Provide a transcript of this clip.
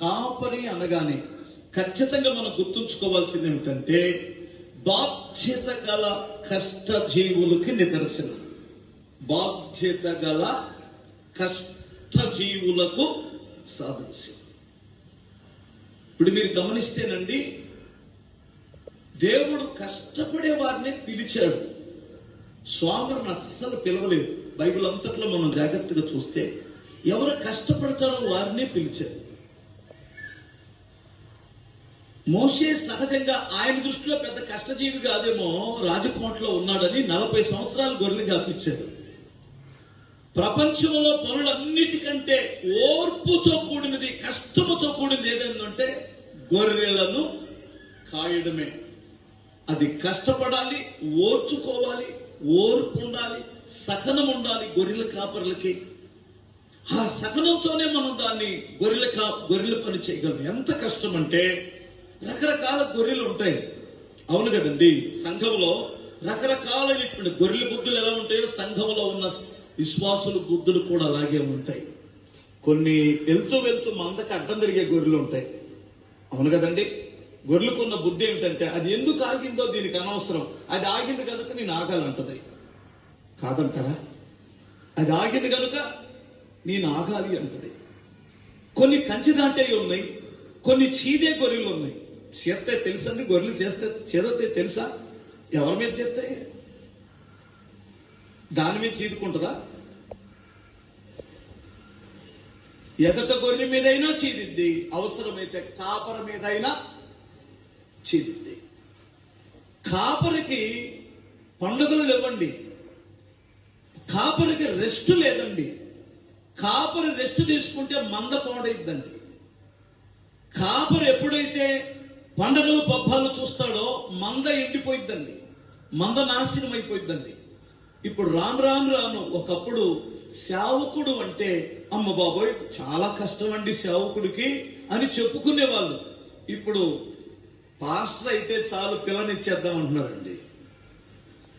కాపరి అనగానే ఖచ్చితంగా మనం గుర్తుంచుకోవాల్సింది ఏమిటంటే బాధ్యత గల కష్టజీవులకి నిదర్శనం. బాధ్యత గల కష్టజీవులకు సాదృశ్యం. ఇప్పుడు మీరు గమనిస్తేనండి దేవుడు కష్టపడే వారిని పిలిచాడు. స్వామిని అస్సలు పిలవలేదు. బైబిల్ అంతట్లో మనం జాగ్రత్తగా చూస్తే ఎవరు కష్టపడతారో వారినే పిలిచారు. మోషే సహజంగా ఆయన దృష్టిలో పెద్ద కష్టజీవి కాదేమో రాజకోటలో ఉన్నాడని నలభై సంవత్సరాలు గొర్రెలు కాపించాడు ప్రపంచంలో పనులన్నిటికంటే ఓర్పుతో కూడినది కష్టముతో కూడినది ఏదంటే గొర్రెలను కాయడమే. అది కష్టపడాలి ఓర్చుకోవాలి ఓర్పు ఉండాలి సహనం ఉండాలి గొర్రెల కాపర్లకి. ఆ సహనంతోనే మనం దాన్ని గొర్రెల కా గొర్రెల పని చేయగలం. ఎంత కష్టం అంటే రకరకాల గొర్రెలు ఉంటాయి. అవును కదండి సంఘంలో రకరకాలైనటువంటి గొర్రెల బుద్ధులు ఎలా ఉంటాయో సంఘంలో ఉన్న విశ్వాసులు బుద్ధులు కూడా అలాగే ఉంటాయి. కొన్ని వెళ్తూ వెళ్తూ మందకి అడ్డం తిరిగే గొర్రెలు ఉంటాయి. అవును కదండి గొర్రెలకు ఉన్న బుద్ధి ఏమిటంటే అది ఎందుకు ఆగిందో దీనికి అనవసరం. అది ఆగింది కనుక నేను ఆగాలంటది. కాదంటారా? అది ఆగింది కనుక నేను ఆగాలి అంటది. కొన్ని కంచి దాంటే ఉన్నాయి కొన్ని చీదే గొర్రెలు ఉన్నాయి. చేస్తే తెలుసండి గొర్రెలు చేస్తే చేదతే తెలుసా? ఎవరి మీద చేస్తే? దాని మీద చీదుకుంటుందా? ఎదట గొర్రె మీదైనా చీదిద్ది అవసరమైతే కాపర మీదైనా చీదిద్ది. కాపరికి పండుగలు లేవండి. కాపరికి రెస్ట్ లేదండి. కాపరి రెస్ట్ తీసుకుంటే మంద పాడైద్దండి కాపరు ఎప్పుడైతే పండగలు పబ్బాలు చూస్తాడో మంద ఎండిపోయిద్దండి. మంద నాశనం అయిపోయిద్దండి ఇప్పుడు రాను రాను రాను ఒకప్పుడు సేవకుడు అంటే అమ్మ బాబోయ్ చాలా కష్టం అండి సేవకుడికి అని చెప్పుకునేవాళ్ళు. ఇప్పుడు పాస్టర్ అయితే చాలు పిల్లనిచ్చేద్దాం అంటున్నారండి.